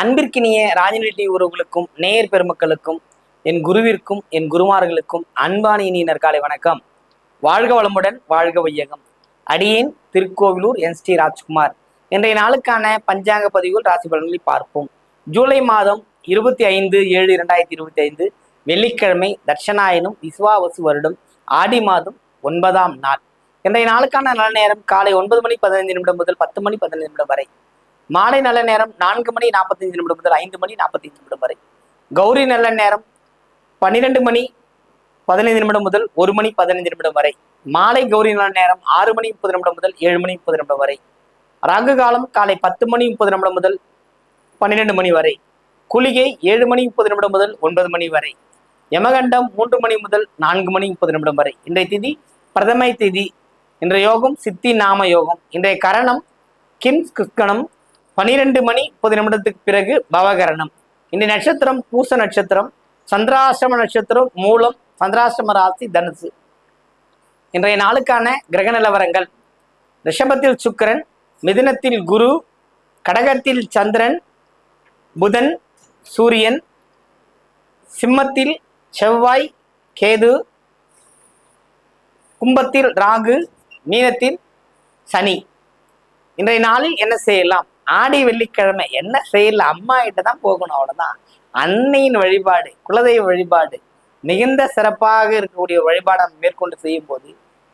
அன்பிற்கினிய ராஜநிலை உறவுகளுக்கும் நேயர் பெருமக்களுக்கும் என் குருவிற்கும் என் குருமார்களுக்கும் அன்பான காலை வணக்கம். வாழ்க வளமுடன் வாழ்க வையகம். அடியேன் திருக்கோவிலூர் என் ஸ்ரீ ராஜ்குமார். இன்றைய நாளுக்கான பஞ்சாங்க பதிவுகள் ராசி பலன்களை பார்ப்போம். ஜூலை மாதம் இருபத்தி ஐந்து ஏழு இரண்டாயிரத்தி இருபத்தி ஐந்து வெள்ளிக்கிழமை தட்சணாயனும் விஸ்வாவசு வருடம் ஆடி மாதம் ஒன்பதாம் நாள். இன்றைய நாளுக்கான நல்ல நேரம் காலை ஒன்பது மணி பதினைந்து நிமிடம் முதல் பத்து மணி பதினைந்து நிமிடம் வரை. மாலை நல்ல நேரம் நான்கு மணி நாற்பத்தஞ்சு நிமிடம் முதல் ஐந்து மணி நாற்பத்தஞ்சு நிமிடம் வரை. கௌரி நல்ல நேரம் பன்னிரெண்டு மணி பதினைந்து நிமிடம் முதல் ஒரு மணி பதினைந்து நிமிடம் வரை. மாலை கௌரி நல்ல நேரம் ஆறு மணி முப்பது நிமிடம் முதல் ஏழு மணி முப்பது நிமிடம் வரை. ராகு காலம் காலை பத்து மணி முப்பது நிமிடம் முதல் பன்னிரெண்டு மணி வரை. குளிகை ஏழு மணி முப்பது நிமிடம் முதல் ஒன்பது மணி வரை. யமகண்டம் மூன்று மணி முதல் நான்கு மணி முப்பது நிமிடம் வரை. இன்றைய திதி பிரதமை திதி. இன்றைய யோகம் சித்தி நாம யோகம். இன்றைய கரணம் கிம்ஸ் கிருஷ்கணம் பனிரெண்டு மணி முப்பது நிமிடத்துக்கு பிறகு பவகரணம். இந்த நட்சத்திரம் பூச நட்சத்திரம் சந்திராசிரம நட்சத்திரம் மூலம் சந்திராசிரம ராசி தனுசு. இன்றைய நாளுக்கான கிரக நிலவரங்கள். ரிஷபத்தில் சுக்கிரன் மிதுனத்தில் குரு கடகத்தில் சந்திரன் புதன் சூரியன் சிம்மத்தில் செவ்வாய் கேது கும்பத்தில் ராகு மீனத்தில் சனி. இன்றைய நாளில் என்ன செய்யலாம்? ஆடி வெள்ளிக்கிழமை என்ன செய்யல அம்மா கிட்ட தான் போகணும் அவ்வளவுதான். அன்னையின் வழிபாடு குலதெய்வ வழிபாடு மிகுந்த சிறப்பாக இருக்கக்கூடிய வழிபாடை நம்ம மேற்கொண்டு செய்யும் போது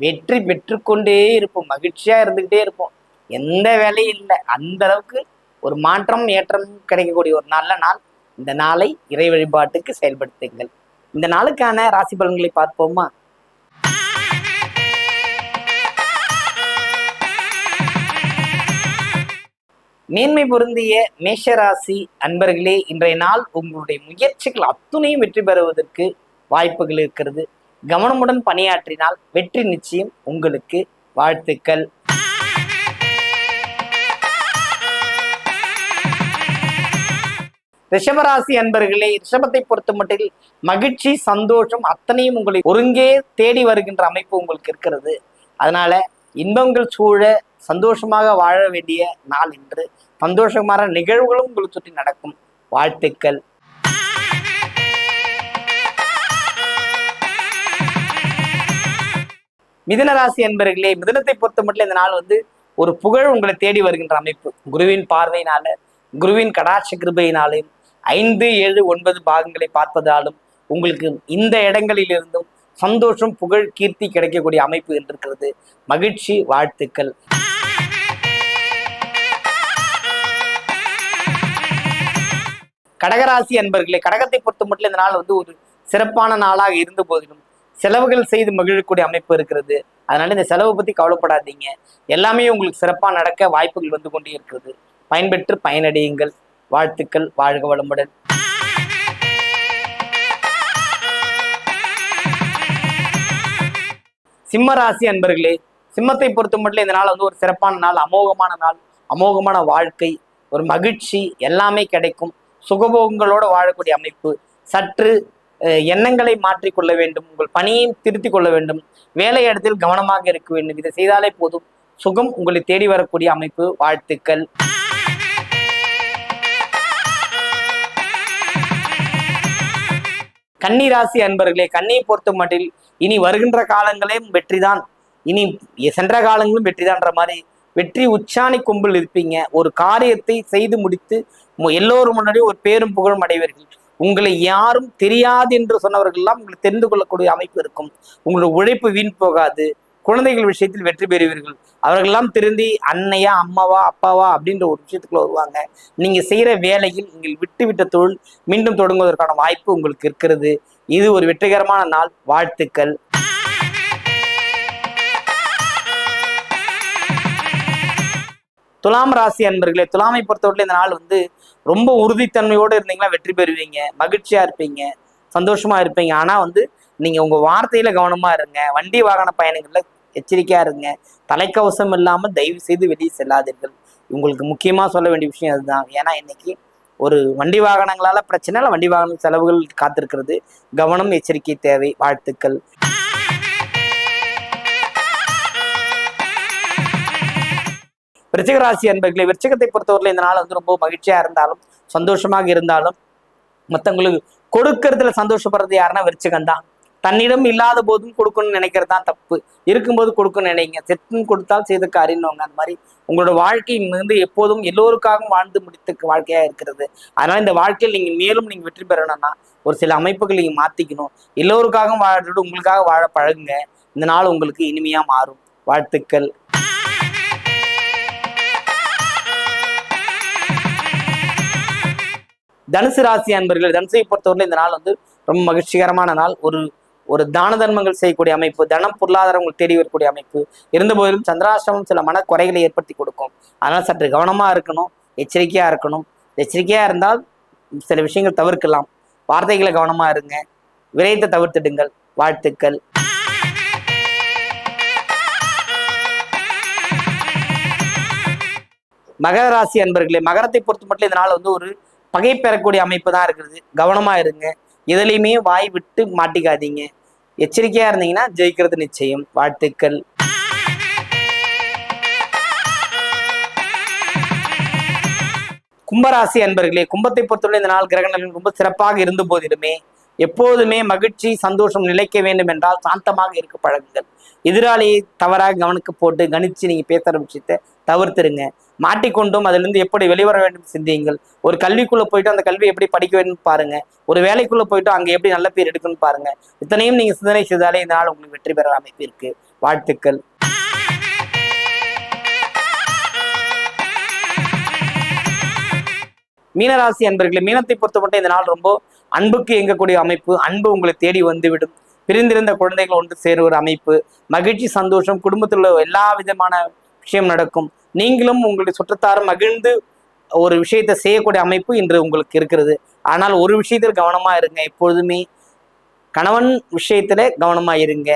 வெற்றி பெற்றுக்கொண்டே இருப்போம். மகிழ்ச்சியா இருந்துகிட்டே இருப்போம். எந்த வேலையும் இல்லை. அந்த அளவுக்கு ஒரு மாற்றம் ஏற்றம் கிடைக்கக்கூடிய ஒரு நல்ல நாள் இந்த நாளை இறை வழிபாட்டுக்கு செயல்படுத்துங்கள். இந்த நாளுக்கான ராசி பலன்களை பார்ப்போமா? மேன்மை பொருந்திய மேஷராசி அன்பர்களே இன்றைய நாள் உங்களுடைய முயற்சிகள் அத்துணையும் வெற்றி பெறுவதற்கு வாய்ப்புகள் இருக்கிறது. கவனமுடன் பணியாற்றினால் வெற்றி நிச்சயம் உங்களுக்கு. வாழ்த்துக்கள். ரிஷபராசி அன்பர்களே ரிஷபத்தை பொறுத்த மட்டில் மகிழ்ச்சி சந்தோஷம் அத்தனையும் உங்களை ஒருங்கே தேடி வருகின்ற அமைப்பு உங்களுக்கு இருக்கிறது. அதனால இன்பங்கள் சூழ சந்தோஷமாக வாழ வேண்டிய நாள் என்று சந்தோஷமான நிகழ்வுகளும் உங்களை சுற்றி நடக்கும். வாழ்த்துக்கள். மிதனராசி அன்பர்களே மிதுனத்தை பொறுத்த மட்டும் இந்த நாள் வந்து ஒரு புகழ் உங்களை தேடி வருகின்ற அமைப்பு. குருவின் பார்வையினால குருவின் கடாட்ச கிருபையினாலும் ஐந்து ஏழு ஒன்பது பாகங்களை பார்ப்பதாலும் உங்களுக்கு இந்த இடங்களிலிருந்தும் சந்தோஷம் புகழ் கீர்த்தி கிடைக்கக்கூடிய அமைப்பு என்றிருக்கிறது மகிழ்ச்சி வாழ்த்துக்கள். கடகராசி அன்பர்களே கடகத்தை பொறுத்த மட்டும் இந்த நாள் வந்து ஒரு சிறப்பான நாளாக இருந்த போதிலும் செலவுகள் செய்து மகிழக்கூடிய அமைப்பு இருக்கிறது. அதனால இந்த செலவு பத்தி கவலைப்படாதீங்க. எல்லாமே உங்களுக்கு சிறப்பாக நடக்க வாய்ப்புகள் வந்து கொண்டே இருக்கிறது. பயன்பெற்று பயனடையுங்கள். வாழ்த்துக்கள். வாழ்க வளமுடன். சிம்ம ராசி அன்பர்களே சிம்மத்தை பொறுத்த மட்டும் இந்த நாள் வந்து ஒரு சிறப்பான நாள் அமோகமான நாள் அமோகமான வாழ்க்கை ஒரு மகிழ்ச்சி எல்லாமே கிடைக்கும். சுகபோகங்களோட வாழக்கூடிய அமைப்பு. சற்று எண்ணங்களை மாற்றிக்கொள்ள வேண்டும். உங்கள் பணியை திருத்திக் கொள்ள வேண்டும். வேலை இடத்தில் கவனமாக இருக்க வேண்டும். இதை செய்தாலே போதும். சுகம் உங்களை தேடி வரக்கூடிய அமைப்பு. வாழ்த்துக்கள். கன்னிராசி அன்பர்களே கண்ணியை பொறுத்த மட்டில் இனி வருகின்ற காலங்களையும் வெற்றிதான். இனி சென்ற காலங்களும் வெற்றிதான்ற மாதிரி. வெற்றி உச்சாணி கும்பல் இருப்பீங்க. ஒரு காரியத்தை செய்து முடித்து எல்லோரும் முன்னாடி ஒரு பேரும் புகழும் அடைவீர்கள். உங்களை யாரும் தெரியாது என்று சொன்னவர்கள்லாம் உங்களை தெரிந்து கொள்ளக்கூடிய அமைப்பு இருக்கும். உங்களோட உழைப்பு வீண் போகாது. குழந்தைகள் விஷயத்தில் வெற்றி பெறுவீர்கள். அவர்களெல்லாம் திருந்தி அன்னையா அம்மாவா அப்பாவா அப்படின்ற ஒரு விஷயத்துக்குள்ள வருவாங்க. நீங்க செய்யற வேலையில் நீங்கள் விட்டுவிட்ட தொழில் மீண்டும் தொடங்குவதற்கான வாய்ப்பு உங்களுக்கு இருக்கிறது. இது ஒரு வெற்றிகரமான நாள். வாழ்த்துக்கள். துலாம் ராசி அன்பர்களே துலாமை பொறுத்தவரையில் இந்த நாள் வந்து ரொம்ப உறுதித்தன்மையோடு இருந்தீங்கன்னா வெற்றி பெறுவீங்க. மகிழ்ச்சியா இருப்பீங்க. சந்தோஷமா இருப்பீங்க. ஆனா வந்து நீங்க உங்க வார்த்தையில கவனமா இருங்க. வண்டி வாகன பயணங்கள்ல எச்சரிக்கையா இருங்க. தலைக்கவசம் இல்லாமல் தயவு செய்து வெளியே செல்லாதீர்கள். உங்களுக்கு முக்கியமா சொல்ல வேண்டிய விஷயம் அதுதான். ஏன்னா இன்னைக்கு ஒரு வண்டி வாகனங்களால பிரச்சனை இல்லை. வண்டி வாகன செலவுகள் காத்திருக்கிறது. கவனம் எச்சரிக்கை தேவை வாழ்த்துக்கள். விருச்சிகராசி அன்பர்களே விருச்சிகத்தை இந்த நாள் வந்து ரொம்ப மகிழ்ச்சியா இருந்தாலும் சந்தோஷமாக இருந்தாலும் மற்றவங்களுக்கு கொடுக்கறதுல சந்தோஷப்படுறது யாருன்னா விருச்சிகம் தான் தன்னிடம் இல்லாத போதும் கொடுக்கணும்னு நினைக்கிறது தான் தப்பு. இருக்கும்போது கொடுக்கணும்னு நினைங்க. செத்துன்னு கொடுத்தால் செய்த காரியம்னு அந்த மாதிரி உங்களோட வாழ்க்கை வந்து எப்போதும் எல்லோருக்காகவும் வாழ்ந்து முடித்த வாழ்க்கையா இருக்கிறது. அதனால இந்த வாழ்க்கையில் நீங்க மேலும் நீங்க வெற்றி பெறணும்னா ஒரு சில அமைப்புகள் நீங்க மாத்திக்கணும். எல்லோருக்காகவும் வாழ்றது உங்களுக்காக வாழ பழகுங்க. இந்த நாள் உங்களுக்கு இனிமையா மாறும். வாழ்த்துக்கள். தனுசு ராசி அன்பர்கள் தனுசை பொறுத்தவரை இந்த நாள் வந்து ரொம்ப மகிழ்ச்சிகரமான நாள். ஒரு ஒரு தான தர்மங்கள் செய்யக்கூடிய அமைப்பு தனம் பொருளாதாரம் உங்களுக்கு தேடி வரக்கூடிய அமைப்பு. இருந்த போதிலும் சந்திராசிரமம் சில மன குறைகளை ஏற்படுத்தி கொடுக்கும். அதனால் சற்று கவனமாக இருக்கணும் எச்சரிக்கையாக இருக்கணும். எச்சரிக்கையாக இருந்தால் சில விஷயங்கள் தவிர்க்கலாம். வார்த்தைகளை கவனமாக இருங்க. விரைத்தை தவிர்த்திடுங்கள். வாழ்த்துக்கள். மகர ராசி அன்பர்களே மகரத்தை பொறுத்த மட்டும் இதனால் வந்து ஒரு பகை பெறக்கூடிய அமைப்பு தான் இருக்கிறது கவனமா இருங்க. எதுலையுமே வாய் விட்டு மாட்டிக்காதீங்க. எச்சரிக்கையா இருந்தீங்கன்னா ஜெயிக்கிறது நிச்சயம். வாழ்த்துக்கள். கும்பராசி அன்பர்களே கும்பத்தை பொறுத்தவரை இந்த நாள் கிரகணங்கள் ரொம்ப சிறப்பாக இருந்த போதிலுமே எப்போதுமே மகிழ்ச்சி சந்தோஷம் நிலைக்க வேண்டும் என்றால் சாந்தமாக இருக்க பழகுங்கள். எதிராளியை தவறாக கவனிக்க போட்டு கணிச்சு நீங்க பேசுகிற விஷயத்தை தவிர்த்துருங்க. மாட்டிக்கொண்டும் அதிலிருந்து எப்படி வெளிவர வேண்டும் சிந்தியுங்கள். ஒரு கல்விக்குள்ள போயிட்டு அந்த கல்வி எப்படி படிக்க வேண்டும் பாருங்க. ஒரு வேலைக்குள்ள போயிட்டு அங்க எப்படி நல்ல பேர் எடுக்கணும்னு பாருங்க. இத்தனையும் நீங்க சிந்தனை செய்தாலே இந்த நாள் உங்களுக்கு வெற்றி பெற அமைப்பு இருக்கு. வாழ்த்துக்கள். மீனராசி அன்பர்களே மீனத்தை பொறுத்தமட்டும் இந்த நாள் ரொம்ப அன்புக்கு இயங்கக்கூடிய அமைப்பு அன்பு உங்களை தேடி வந்துவிடும். பிரிந்திருந்த குழந்தைகள் ஒன்று சேருகிற அமைப்பு. மகிழ்ச்சி சந்தோஷம் குடும்பத்தில் உள்ள எல்லா விதமான விஷயம் நடக்கும். நீங்களும் உங்களுடைய சுற்றத்தாரும் மகிழ்ந்து ஒரு விஷயத்தை செய்யக்கூடிய அமைப்பு இன்று உங்களுக்கு இருக்கிறது. ஆனால் ஒரு விஷயத்தில் கவனமாக இருங்க. எப்பொழுதுமே கணவன் விஷயத்துல கவனமாக இருங்க.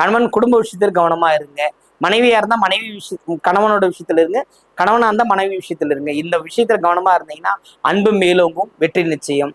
கணவன் குடும்ப விஷயத்தில் கவனமாக இருங்க. மனைவியாக இருந்தால் மனைவி விஷயம் கணவனோட விஷயத்துல இருங்க. கணவனாக இருந்தால் மனைவி விஷயத்துல இருங்க. இந்த விஷயத்தில் கவனமாக இருந்தீங்கன்னா அன்பு மேலோங்கும் வெற்றி நிச்சயம்.